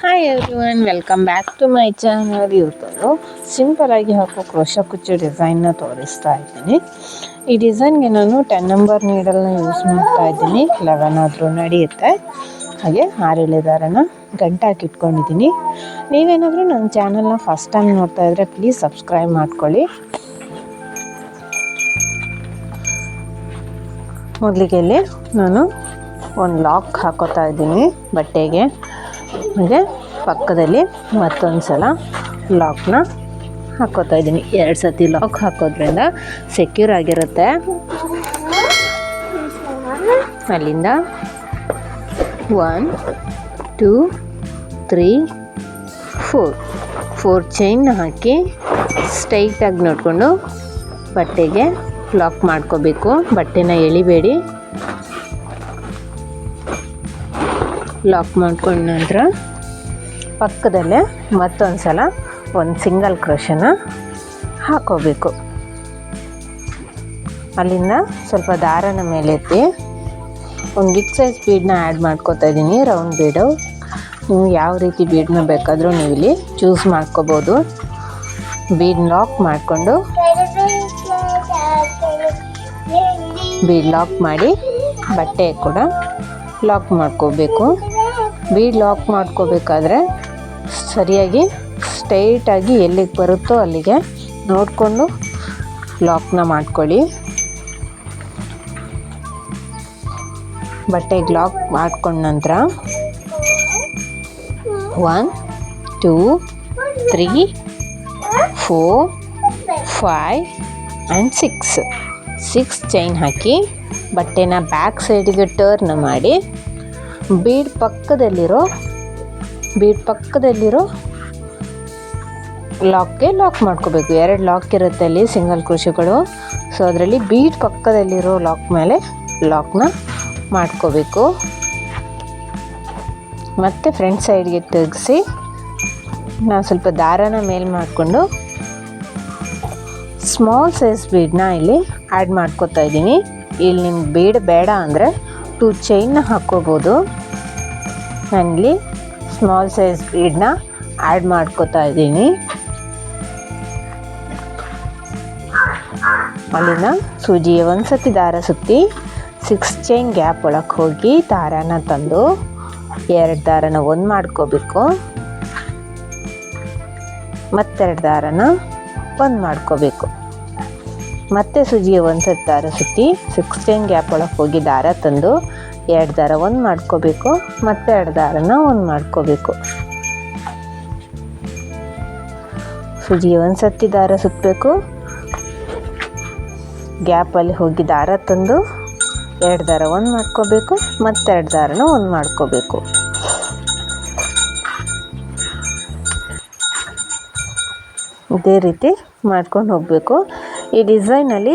Hi everyone welcome back to my channel ಇವತ್ತು ಸಿಂಪಲಾಗಿ ಹಾಕೋ ಕ್ರೋಶ ಕುಚ್ಚು ಡಿಸೈನ್ನ ತೋರಿಸ್ತಾ ಇದ್ದೀನಿ. ಈ ಡಿಸೈನ್ಗೆ ನಾನು ಟೆನ್ ನಂಬರ್ ನೀಡಲ್ನ ಯೂಸ್ ಮಾಡ್ತಾ ಇದ್ದೀನಿ. ಲೆವೆನ್ ಆದರೂ ನಡೆಯುತ್ತೆ. ಹಾಗೆ ಆರೇಳೆ ದಾರನ ಗಂಟಾಕಿ ಇಟ್ಕೊಂಡಿದ್ದೀನಿ. ನೀವೇನಾದರೂ ನನ್ನ ಚಾನಲ್ನ ಫಸ್ಟ್ ಟೈಮ್ ನೋಡ್ತಾ ಇದ್ದರೆ ಪ್ಲೀಸ್ ಸಬ್ಸ್ಕ್ರೈಬ್ ಮಾಡ್ಕೊಳ್ಳಿ. ಮೊದಲಿಗೆ ನಾನು ಒಂದು ಲಾಕ್ ಹಾಕೋತಾ ಇದ್ದೀನಿ ಬಟ್ಟೆಗೆ. ಹಾಗೆ ಪಕ್ಕದಲ್ಲಿ ಮತ್ತೊಂದು ಸಲ ಲಾಕ್ನ ಹಾಕೋತಾ ಇದ್ದೀನಿ. ಎರಡು ಸತಿ ಲಾಕ್ ಹಾಕೋದ್ರಿಂದ ಸೆಕ್ಯೂರ್ ಆಗಿರುತ್ತೆ. ಅಲ್ಲಿಂದ one two three four four chain ಹಾಕಿ ಸ್ಟ್ರೈಟಾಗಿ ನೋಡಿಕೊಂಡು ಬಟ್ಟೆಗೆ ಲಾಕ್ ಮಾಡ್ಕೋಬೇಕು. ಬಟ್ಟೆನ ಎಳಿಬೇಡಿ. ಲಾಕ್ ಮಾಡ್ಕೊಂಡ ನಂತರ ಪಕ್ಕದಲ್ಲೇ ಮತ್ತೊಂದು ಸಲ ಒಂದು ಸಿಂಗಲ್ ಕ್ರೋಶನ ಹಾಕೋಬೇಕು. ಅಲ್ಲಿಂದ ಸ್ವಲ್ಪ ದಾರನ ಮೇಲೆತ್ತಿ ಒಂದು ಬಿಗ್ ಸೈಜ್ ಬೀಡನ್ನ ಆ್ಯಡ್ ಮಾಡ್ಕೋತಾ ಇದ್ದೀನಿ ರೌಂಡ್ ಬೀಡು ನೀವು ಯಾವ ರೀತಿ ಬೀಡನ್ನ ಬೇಕಾದರೂ ನೀವು ಇಲ್ಲಿ ಚೂಸ್ ಮಾಡ್ಕೋಬೋದು. ಬೀಡ್ ಲಾಕ್ ಮಾಡಿಕೊಂಡು ಬೀಡ್ ಲಾಕ್ ಮಾಡಿ ಬಟ್ಟೆ ಕೂಡ ಲಾಕ್ ಮಾಡ್ಕೋಬೇಕು. ಬೀಡ್ ಲಾಕ್ ಮಾಡ್ಕೋಬೇಕಾದ್ರೆ ಸರಿಯಾಗಿ ಸ್ಟೈಟಾಗಿ ಎಲ್ಲಿಗೆ ಬರುತ್ತೋ ಅಲ್ಲಿಗೆ ನೋಡಿಕೊಂಡು ಲಾಕ್ನ ಮಾಡ್ಕೊಳ್ಳಿ. ಬಟ್ಟೆಗೆ ಲಾಕ್ ಮಾಡ್ಕೊಂಡ ನಂತರ one, two, three, four, five and six. Six chain ಹಾಕಿ ಬಟ್ಟೆನ ಬ್ಯಾಕ್ ಸೈಡಿಗೆ ಟರ್ನ್ ಮಾಡಿ ಬೀಡ್ ಪಕ್ಕದಲ್ಲಿರೋ ಬೀಡ್ ಪಕ್ಕದಲ್ಲಿರೋ ಲಾಕ್ಗೆ ಲಾಕ್ ಮಾಡ್ಕೋಬೇಕು. ಎರಡು ಲಾಕ್ ಇರುತ್ತೆ ಅಲ್ಲಿ ಸಿಂಗಲ್ ಕೃಷಿಗಳು. ಸೊ ಅದರಲ್ಲಿ ಬೀಡ್ ಪಕ್ಕದಲ್ಲಿರೋ ಲಾಕ್ ಮೇಲೆ ಲಾಕ್ನ ಮಾಡ್ಕೋಬೇಕು. ಮತ್ತು ಫ್ರಂಟ್ ಸೈಡ್ಗೆ ತೆಗೆಸಿ, ನಾನು ಸ್ವಲ್ಪ ದಾರನ ಮೇಲ್ ಮಾಡಿಕೊಂಡು ಸ್ಮಾಲ್ ಸೈಜ್ ಬೀಡನ್ನ ಇಲ್ಲಿ ಆ್ಯಡ್ ಮಾಡ್ಕೋತಾ ಇದ್ದೀನಿ. ಇಲ್ಲಿ ನಿಮ್ಗೆ ಬೀಡ್ ಬೇಡ ಅಂದರೆ ಟೂ ಚೈನ್ನ ಹಾಕ್ಕೋಬೋದು. ನಾನಿಲ್ಲಿ ಸ್ಮಾಲ್ ಸೈಜ್ ಬೀಡನ್ನ ಆ್ಯಡ್ ಮಾಡ್ಕೋತಾ ಇದ್ದೀನಿ. ಅಲ್ಲಿನ ಸೂಜಿಯ ಒಂದು ಸತಿ ದಾರ ಸುತ್ತಿ ಸಿಕ್ಸ್ ಚೈನ್ ಗ್ಯಾಪ್ ಒಳಗೆ ಹೋಗಿ ದಾರನ ತಂದು ಎರಡು ದಾರನ ಒಂದು ಮಾಡ್ಕೋಬೇಕು. ಮತ್ತೆರಡು ದಾರನ ಒಂದು ಮಾಡ್ಕೋಬೇಕು. ಮತ್ತೆ ಸುಜಿಯ ಒಂದು ಸತಿ ದಾರ ಸುತ್ತಿ ಸಿಕ್ಸ್ ಚೈನ್ ಗ್ಯಾಪ್ ಒಳಗೆ ಹೋಗಿ ದಾರ ತಂದು ಎರಡು ದಾರ ಒಂದು ಮಾಡ್ಕೋಬೇಕು, ಮತ್ತೆ ಎರಡು ದಾರನ ಒಂದು ಮಾಡ್ಕೋಬೇಕು. ಸುಜಿಗೆ ಒಂದು ಸತಿ ದಾರ ಸುತ್ತಬೇಕು ಗ್ಯಾಪಲ್ಲಿ ಹೋಗಿ ದಾರ ತಂದು ಎರಡು ದಾರ ಒಂದು ಮಾಡ್ಕೋಬೇಕು ಮತ್ತೆರಡು ದಾರನ ಒಂದು ಮಾಡ್ಕೋಬೇಕು. ಇದೇ ರೀತಿ ಮಾಡ್ಕೊಂಡು ಹೋಗಬೇಕು. ಈ ಡಿಸೈನಲ್ಲಿ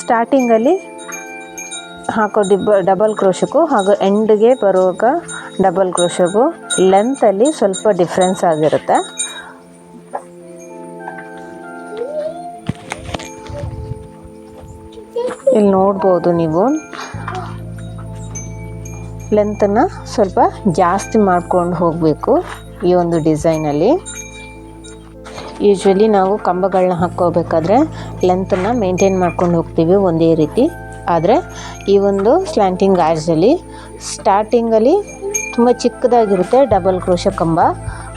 ಸ್ಟಾರ್ಟಿಂಗಲ್ಲಿ ಹಾಕೋ ದಿಬ್ಬ ಡಬಲ್ ಕ್ರೋಶಕ್ಕೂ ಹಾಗೂ ಎಂಡ್ಗೆ ಬರುವಾಗ ಡಬಲ್ ಕ್ರೋಶಕ್ಕು ಲೆಂತಲ್ಲಿ ಸ್ವಲ್ಪ ಡಿಫ್ರೆನ್ಸ್ ಆಗಿರುತ್ತೆ. ಇಲ್ಲಿ ನೋಡ್ಬೋದು ನೀವು. ಲೆಂತನ್ನು ಸ್ವಲ್ಪ ಜಾಸ್ತಿ ಮಾಡ್ಕೊಂಡು ಹೋಗಬೇಕು ಈ ಒಂದು ಡಿಸೈನಲ್ಲಿ ಯೂಶ್ವಲಿ ನಾವು ಕಂಬಗಳನ್ನ ಹಾಕ್ಕೋಬೇಕಾದ್ರೆ ಲೆಂತನ್ನು ಮೇಂಟೈನ್ ಮಾಡ್ಕೊಂಡು ಹೋಗ್ತೀವಿ ಒಂದೇ ರೀತಿ. ಆದರೆ ಈ ಒಂದು ಸ್ಲ್ಯಾಂಟಿಂಗ್ ಗಾಜಲ್ಲಿ ಸ್ಟಾರ್ಟಿಂಗಲ್ಲಿ ತುಂಬ ಚಿಕ್ಕದಾಗಿರುತ್ತೆ ಡಬಲ್ ಕ್ರೋಶ ಕಂಬ.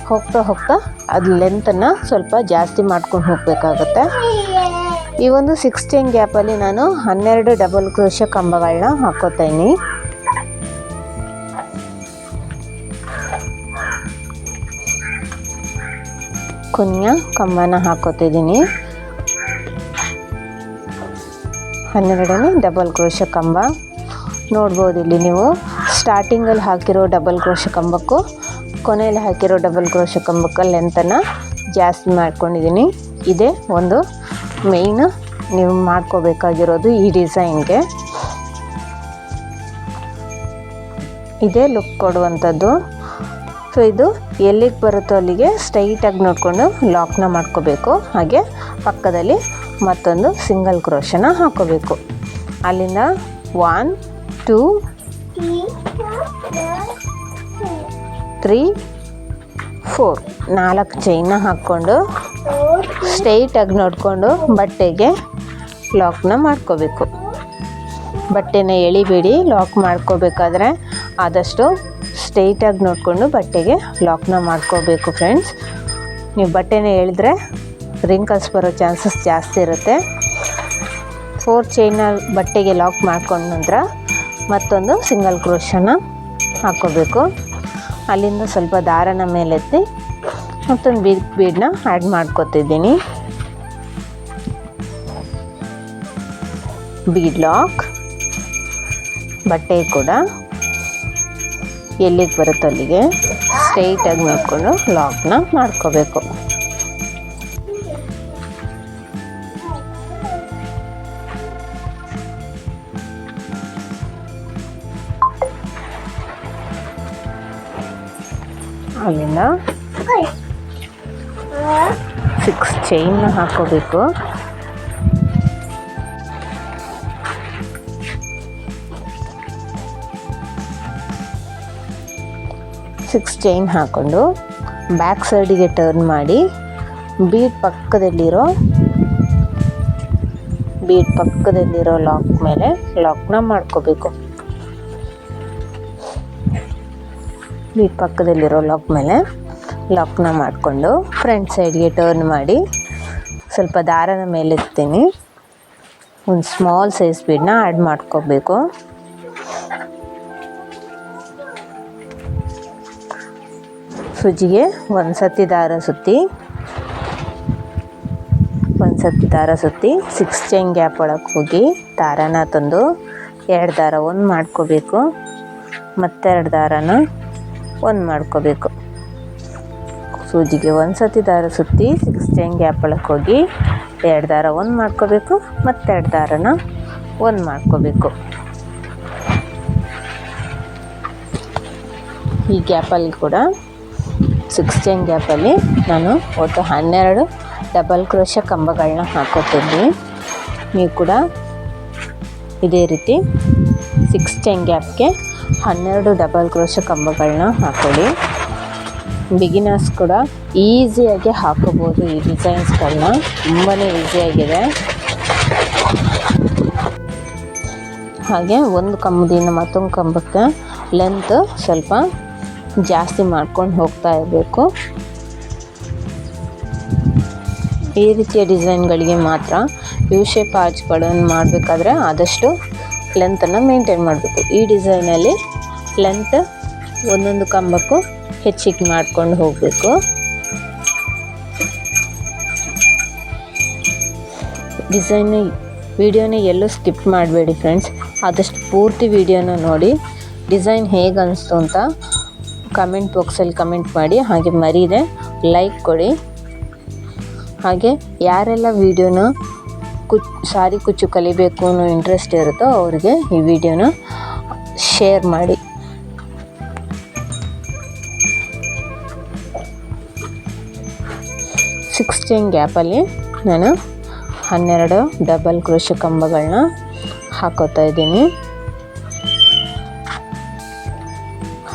ಹೋಗ್ತಾ ಹೋಗ್ತಾ ಅದು ಲೆಂತನ್ನು ಸ್ವಲ್ಪ ಜಾಸ್ತಿ ಮಾಡ್ಕೊಂಡು ಹೋಗಬೇಕಾಗತ್ತೆ. ಈ ಒಂದು ಸಿಕ್ಸ್ಟೀನ್ ಗ್ಯಾಪಲ್ಲಿ ನಾನು ಹನ್ನೆರಡು ಡಬಲ್ ಕ್ರೋಶ ಕಂಬಗಳನ್ನ ಹಾಕೋತೀನಿ ಕುನ್ಯ ಕಂಬನ ಹಾಕೋತಿದ್ದೀನಿ ಹನ್ನೆರಡನೇ ಡಬಲ್ ಕ್ರೋಶ ಕಂಬ. ನೋಡ್ಬೋದು ಇಲ್ಲಿ ನೀವು. ಸ್ಟಾರ್ಟಿಂಗಲ್ಲಿ ಹಾಕಿರೋ ಡಬಲ್ ಕ್ರೋಶ ಕಂಬಕ್ಕೂ, ಕೊನೆಯಲ್ಲಿ ಹಾಕಿರೋ ಡಬಲ್ ಕ್ರೋಶ ಕಂಬಕ್ಕೆ ಲೆಂತನ್ನು ಜಾಸ್ತಿ ಮಾಡ್ಕೊಂಡಿದ್ದೀನಿ. ಇದೇ ಒಂದು ಮೇಯ್ನ್ ನೀವು ಮಾಡ್ಕೋಬೇಕಾಗಿರೋದು ಈ ಡಿಸೈನ್ಗೆ ಇದೇ ಲುಕ್ ಕೊಡುವಂಥದ್ದು. ಸೊ ಇದು ಎಲ್ಲಿಗೆ ಬರುತ್ತೋ ಅಲ್ಲಿಗೆ ಸ್ಟ್ರೈಟಾಗಿ ನೋಡಿಕೊಂಡು ಲಾಕ್ನ ಮಾಡ್ಕೋಬೇಕು. ಹಾಗೆ ಪಕ್ಕದಲ್ಲಿ ಮತ್ತೊಂದು ಸಿಂಗಲ್ ಕ್ರೋಶನ ಹಾಕೋಬೇಕು. ಅಲ್ಲಿಂದ ಒನ್, ಟೂ, ತ್ರೀ, ಫೋರ್. ನಾಲ್ಕು ಚೈನ್ನ ಹಾಕ್ಕೊಂಡು ಸ್ಟ್ರೈಟಾಗಿ ನೋಡಿಕೊಂಡು ಬಟ್ಟೆಗೆ ಲಾಕ್ನ ಮಾಡ್ಕೋಬೇಕು. ಬಟ್ಟೆನ ಎಳಿಬೇಡಿ, ಲಾಕ್ ಮಾಡ್ಕೋಬೇಕಾದ್ರೆ ಆದಷ್ಟು ಸ್ಟ್ರೈಟಾಗಿ ನೋಡಿಕೊಂಡು ಬಟ್ಟೆಗೆ ಲಾಕ್ನ ಮಾಡ್ಕೋಬೇಕು, ಫ್ರೆಂಡ್ಸ್. ನೀವು ಬಟ್ಟೆನ ಎಳೆದ್ರೆ ರಿಂಕಲ್ಸ್ ಬರೋ ಚಾನ್ಸಸ್ ಜಾಸ್ತಿ ಇರುತ್ತೆ. ಫೋರ್ ಚೈನ ಬಟ್ಟೆಗೆ ಲಾಕ್ ಮಾಡ್ಕೊಂಡ ನಂತರ ಮತ್ತೊಂದು ಸಿಂಗಲ್ ಕ್ರೋಶನ ಹಾಕ್ಕೋಬೇಕು. ಅಲ್ಲಿಂದ ಸ್ವಲ್ಪ ದಾರನ ಮೇಲೆತ್ತಿ ಮತ್ತೊಂದು ಬೀಡ್ ಬೀಡನ್ನ ಆ್ಯಡ್ ಮಾಡ್ಕೊತಿದ್ದೀನಿ. ಬೀಡ್ ಲಾಕ್ ಬಟ್ಟೆ ಕೂಡ ಎಲ್ಲಿಗೆ ಬರುತ್ತೆ ಅಲ್ಲಿಗೆ ಸ್ಟ್ರೈಟಾಗಿ ನೋಡಿಕೊಂಡು ಲಾಕ್ನ ಮಾಡ್ಕೋಬೇಕು. ಅಲ್ಲಿಂದ ಸಿಕ್ಸ್ ಚೈನ್ ಹಾಕೋಬೇಕು. ಸಿಕ್ಸ್ ಚೈನ್ ಹಾಕ್ಕೊಂಡು ಬ್ಯಾಕ್ ಸೈಡಿಗೆ ಟರ್ನ್ ಮಾಡಿ ಬೀಟ್ ಪಕ್ಕದಲ್ಲಿರೋ ಬೀಟ್ ಪಕ್ಕದಲ್ಲಿರೋ ಲಾಕ್ ಮೇಲೆ ಲಾಕ್ನ ಮಾಡ್ಕೋಬೇಕು. ಬೀಡ್ ಪಕ್ಕದಲ್ಲಿರೋ ಲಾಕ್ ಮೇಲೆ ಲಾಕ್ನ ಮಾಡಿಕೊಂಡು ಫ್ರಂಟ್ ಸೈಡ್ಗೆ ಟರ್ನ್ ಮಾಡಿ ಸ್ವಲ್ಪ ದಾರನ ಮೇಲೆತ್ತೀನಿ ಒಂದು ಸ್ಮಾಲ್ ಸೈಜ್ ಬೀಡನ್ನ ಆ್ಯಡ್ ಮಾಡ್ಕೋಬೇಕು. ಸುಜಿಗೆ ಒಂದು ಸತಿ ದಾರ ಸುತ್ತಿ ಒಂದು ಸತಿ ದಾರ ಸುತ್ತಿ ಸಿಕ್ಸ್ ಚೈನ್ ಗ್ಯಾಪ್ ಒಳಗೆ ಹೋಗಿ ದಾರನ ತಂದು ಎರಡು ದಾರ ಒಂದು ಮಾಡ್ಕೋಬೇಕು. ಮತ್ತೆರಡು ದಾರನ ಒಂದು ಮಾಡ್ಕೋಬೇಕು. ಸೂಜಿಗೆ ಒಂದು ಸತಿ ದಾರ ಸುತ್ತಿ ಸಿಕ್ಸ್ ಚೈನ್ ಗ್ಯಾಪ್ ಹೋಗಿ ಎರಡು ದಾರ ಒಂದು ಮಾಡ್ಕೋಬೇಕು, ಮತ್ತೆರಡು ದಾರನ ಒಂದು ಮಾಡ್ಕೋಬೇಕು. ಈ ಗ್ಯಾಪಲ್ಲಿ ಕೂಡ ಸಿಕ್ಸ್ ಚೈನ್ ಗ್ಯಾಪಲ್ಲಿ ನಾನು ಒಟ್ಟು ಹನ್ನೆರಡು ಡಬಲ್ ಕ್ರೋಶ ಕಂಬಗಳನ್ನ ಹಾಕೋತೀನಿ ನೀವು ಕೂಡ ಇದೇ ರೀತಿ ಸಿಕ್ಸ್ ಚೈನ್ ಗ್ಯಾಪ್ಗೆ ಹನ್ನೆರಡು ಡಬಲ್ ಕ್ರೋಶ ಕಂಬಗಳನ್ನ ಹಾಕೊಳ್ಳಿ. ಬಿಗಿನರ್ಸ್ ಕೂಡ ಈಸಿಯಾಗಿ ಹಾಕೋಬೋದು ಈ ಡಿಸೈನ್ಸ್ಗಳನ್ನ ತುಂಬಾ ಈಸಿಯಾಗಿದೆ ಹಾಗೆ ಒಂದು ಕಂಬದಿಂದ ಮತ್ತೊಂದು ಕಂಬಕ್ಕೆ ಲೆಂತ್ ಸ್ವಲ್ಪ ಜಾಸ್ತಿ ಮಾಡ್ಕೊಂಡು ಹೋಗ್ತಾ ಇರಬೇಕು. ಈ ರೀತಿಯ ಡಿಸೈನ್ಗಳಿಗೆ ಮಾತ್ರ ಯು ಶೇಪ್ ಆರ್ಚ್ಗಳನ್ನು ಮಾಡಬೇಕಾದ್ರೆ ಆದಷ್ಟು ಲೆಂತನ್ನು ಮೇಂಟೈನ್ ಮಾಡಬೇಕು. ಈ ಡಿಸೈನಲ್ಲಿ ಲೆಂತ್ ಒಂದೊಂದು ಕಂಬಕ್ಕೂ ಹೆಚ್ಚಿಗೆ ಮಾಡ್ಕೊಂಡು ಹೋಗಬೇಕು. ಡಿಸೈನ್ ವಿಡಿಯೋನ ಎಲ್ಲೂ ಸ್ಕಿಪ್ ಮಾಡಬೇಡಿ ಫ್ರೆಂಡ್ಸ್ ಆದಷ್ಟು ಪೂರ್ತಿ ವಿಡಿಯೋನ ನೋಡಿ. ಡಿಸೈನ್ ಹೇಗೆ ಅನಿಸ್ತು ಅಂತ ಕಮೆಂಟ್ ಬಾಕ್ಸಲ್ಲಿ ಕಮೆಂಟ್ ಮಾಡಿ. ಹಾಗೆ ಮರೀದೆ ಲೈಕ್ ಕೊಡಿ. ಹಾಗೆ ಯಾರೆಲ್ಲ ವಿಡಿಯೋನ ಕುಚ್, ಸಾರಿ ಕುಚ್ಚು ಕಲಿಬೇಕು ಅನ್ನೋ ಇಂಟ್ರೆಸ್ಟ್ ಇರುತ್ತೋ ಅವ್ರಿಗೆ ಈ ವಿಡಿಯೋನ ಶೇರ್ ಮಾಡಿ. ಸಿಕ್ಸ್ ಚೈನ್ ಗ್ಯಾಪಲ್ಲಿ ನಾನು ಹನ್ನೆರಡು ಡಬಲ್ ಕೃಷಿ ಕಂಬಗಳನ್ನ ಹಾಕೋತಾ ಇದ್ದೀನಿ.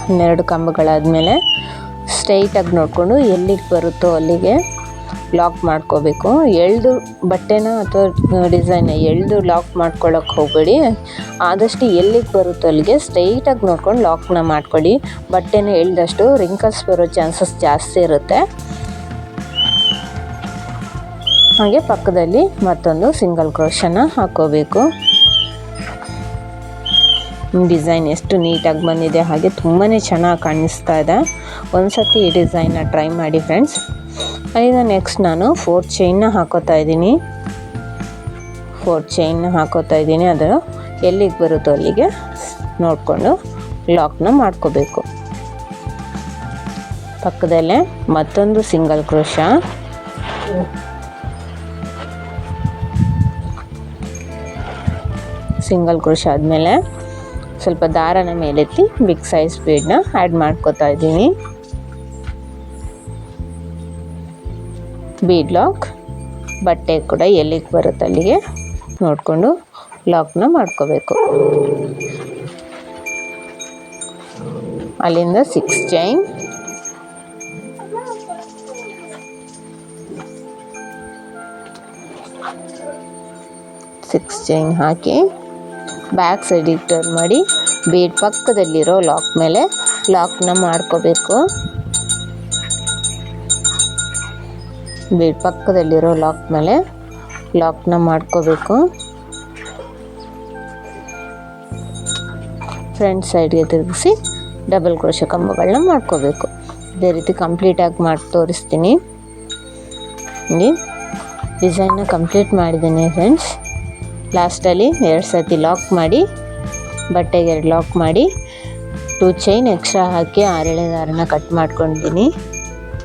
ಹನ್ನೆರಡು ಕಂಬಗಳಾದಮೇಲೆ ಸ್ಟ್ರೈಟಾಗಿ ನೋಡಿಕೊಂಡು ಎಲ್ಲಿಗೆ ಬರುತ್ತೋ ಅಲ್ಲಿಗೆ ಲಾಕ್ ಮಾಡ್ಕೋಬೇಕು. ಎಳ್ದು ಬಟ್ಟೆನ ಅಥವಾ ಡಿಸೈನ್ ಎಳ್ದು ಲಾಕ್ ಮಾಡ್ಕೊಳ್ಳೋಕೆ ಹೋಗಬೇಡಿ. ಆದಷ್ಟು ಎಲ್ಲಿಗೆ ಬರುತ್ತೋ ಅಲ್ಲಿಗೆ ಸ್ಟ್ರೈಟಾಗಿ ನೋಡ್ಕೊಂಡು ಲಾಕ್ನ ಮಾಡ್ಕೊಳ್ಳಿ ಬಟ್ಟೆನ ಎಳ್ದಷ್ಟು ರಿಂಕಲ್ಸ್ ಬರೋ ಚಾನ್ಸಸ್ ಜಾಸ್ತಿ ಇರುತ್ತೆ. ಹಾಗೆ ಪಕ್ಕದಲ್ಲಿ ಮತ್ತೊಂದು ಸಿಂಗಲ್ ಕ್ರೋಶನ ಹಾಕೋಬೇಕು. ಡಿಸೈನ್ ಎಷ್ಟು ನೀಟಾಗಿ ಬಂದಿದೆ, ಹಾಗೆ ತುಂಬಾ ಚೆನ್ನಾಗಿ ಕಾಣಿಸ್ತಾ ಇದೆ. ಒಂದು ಸತಿ ಈ ಡಿಸೈನ್ನ ಟ್ರೈ ಮಾಡಿ ಫ್ರೆಂಡ್ಸ್. ಈಗ ನೆಕ್ಸ್ಟ್ ನಾನು ಫೋರ್ ಚೈನ್ನ ಹಾಕೋತಾ ಇದ್ದೀನಿ. ಫೋರ್ ಚೈನ್ನ ಹಾಕೋತಾ ಇದ್ದೀನಿ. ಅದು ಎಲ್ಲಿಗೆ ಬರುತ್ತೋ ಅಲ್ಲಿಗೆ ನೋಡಿಕೊಂಡು ಲಾಕ್ನ ಮಾಡ್ಕೋಬೇಕು. ಪಕ್ಕದಲ್ಲೇ ಮತ್ತೊಂದು ಸಿಂಗಲ್ ಕ್ರೋಶ. ಸಿಂಗಲ್ ಕ್ರೋಶ ಆದಮೇಲೆ ಸ್ವಲ್ಪ ದಾರನ ಮೇಲೆತ್ತಿ ಬಿಗ್ ಸೈಜ್ ಬೀಡ್ನ ಆ್ಯಡ್ ಮಾಡ್ಕೋತಾ ಇದ್ದೀನಿ. ಬೀಡ್ ಲಾಕ್ ಬಟ್ಟೆ ಕೂಡ ಎಲ್ಲಿಗೆ ಬರುತ್ತೆ ಅಲ್ಲಿಗೆ ನೋಡಿಕೊಂಡು ಲಾಕ್ನ ಮಾಡ್ಕೋಬೇಕು. ಅಲ್ಲಿಂದ ಸಿಕ್ಸ್ ಚೈನ್ ಸಿಕ್ಸ್ ಚೈನ್ ಹಾಕಿ ಬ್ಯಾಕ್ ಸೈಡಿಗೆ ಟರ್ನ್ ಮಾಡಿ ಬೀಡ್ ಪಕ್ಕದಲ್ಲಿರೋ ಲಾಕ್ ಮೇಲೆ ಲಾಕ್ನ ಮಾಡ್ಕೋಬೇಕು. ಬೀಡ್ ಪಕ್ಕದಲ್ಲಿರೋ ಲಾಕ್ ಮೇಲೆ ಲಾಕ್ನ ಮಾಡ್ಕೋಬೇಕು. ಫ್ರಂಟ್ ಸೈಡ್ಗೆ ತಿರುಗಿಸಿ ಡಬಲ್ ಕ್ರೋಶ ಕಂಬಗಳನ್ನ ಮಾಡ್ಕೋಬೇಕು. ಇದೇ ರೀತಿ ಕಂಪ್ಲೀಟಾಗಿ ಮಾಡಿ ತೋರಿಸ್ತೀನಿ. ಡಿಸೈನ್ನ ಕಂಪ್ಲೀಟ್ ಮಾಡಿದ್ದೀನಿ ಫ್ರೆಂಡ್ಸ್. ಲಾಸ್ಟಲ್ಲಿ ಎರಡು ಸರ್ತಿ ಲಾಕ್ ಮಾಡಿ, ಬಟ್ಟೆಗೆ ಎರಡು ಲಾಕ್ ಮಾಡಿ ಟೂ ಚೈನ್ ಎಕ್ಸ್ಟ್ರಾ ಹಾಕಿ ಆರೆಳೆ ದಾರನ ಕಟ್ ಮಾಡ್ಕೊಂಡಿದ್ದೀನಿ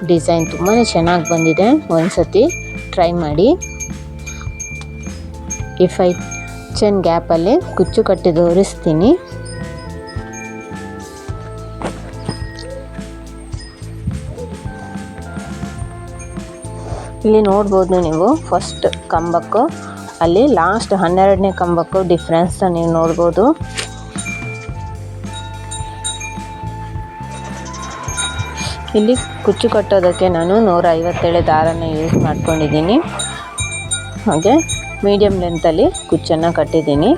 ಡಿಸೈನ್ ತುಂಬಾ ಚೆನ್ನಾಗಿ ಬಂದಿದೆ. ಒಂದು ಸತಿ ಟ್ರೈ ಮಾಡಿ. ಈ ಫೈ ಚೈನ್ ಗ್ಯಾಪಲ್ಲಿ ಕುಚ್ಚು ಕಟ್ಟಿ ತೋರಿಸ್ತೀನಿ. ಇಲ್ಲಿ ನೋಡ್ಬೋದು ನೀವು ಫಸ್ಟ್ ಕಂಬಕ್ಕೂ ಅಲ್ಲಿ ಲಾಸ್ಟ್ ಹನ್ನೆರಡನೇ ಕಂಬಕ್ಕೂ ಡಿಫ್ರೆನ್ಸ್ ನೀವು ನೋಡ್ಬೋದು. ಇಲ್ಲಿ ಕುಚ್ಚು ಕಟ್ಟೋದಕ್ಕೆ ನಾನು ನೂರ ಐವತ್ತೇಳು ದಾರನ ಯೂಸ್ ಮಾಡ್ಕೊಂಡಿದ್ದೀನಿ. ಹಾಗೆ ಮೀಡಿಯಮ್ ಲೆಂತಲ್ಲಿ ಕುಚ್ಚನ್ನು ಕಟ್ಟಿದ್ದೀನಿ.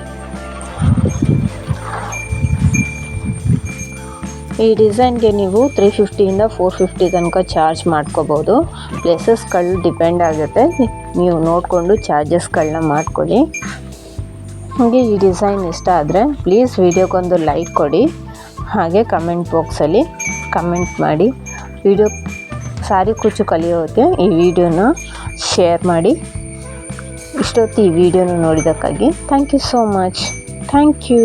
ಈ ಡಿಸೈನ್ಗೆ ನೀವು ತ್ರೀ ಫಿಫ್ಟಿಯಿಂದ ಫೋರ್ ಫಿಫ್ಟಿ ತನಕ ಚಾರ್ಜ್ ಮಾಡ್ಕೋಬೋದು. ಪ್ಲೇಸಸ್ಗಳು ಡಿಪೆಂಡ್ ಆಗುತ್ತೆ. ನೀವು ನೋಡಿಕೊಂಡು ಚಾರ್ಜಸ್ಗಳನ್ನ ಮಾಡ್ಕೊಳ್ಳಿ. ಹಾಗೆ ಈ ಡಿಸೈನ್ ಇಷ್ಟ ಆದರೆ ಪ್ಲೀಸ್ ವಿಡಿಯೋಗೊಂದು ಲೈಕ್ ಕೊಡಿ. ಹಾಗೆ ಕಮೆಂಟ್ ಬಾಕ್ಸಲ್ಲಿ ಕಮೆಂಟ್ ಮಾಡಿ. ವಿಡಿಯೋ, ಸಾರಿ ಕುಚ್ಚು ಕಲಿಯೋಕ್ಕೆ ಈ ವಿಡಿಯೋನ ಶೇರ್ ಮಾಡಿ. ಇಷ್ಟೊತ್ತು ಈ ವಿಡಿಯೋನ ನೋಡಿದ್ದಕ್ಕಾಗಿ thank you so much thank you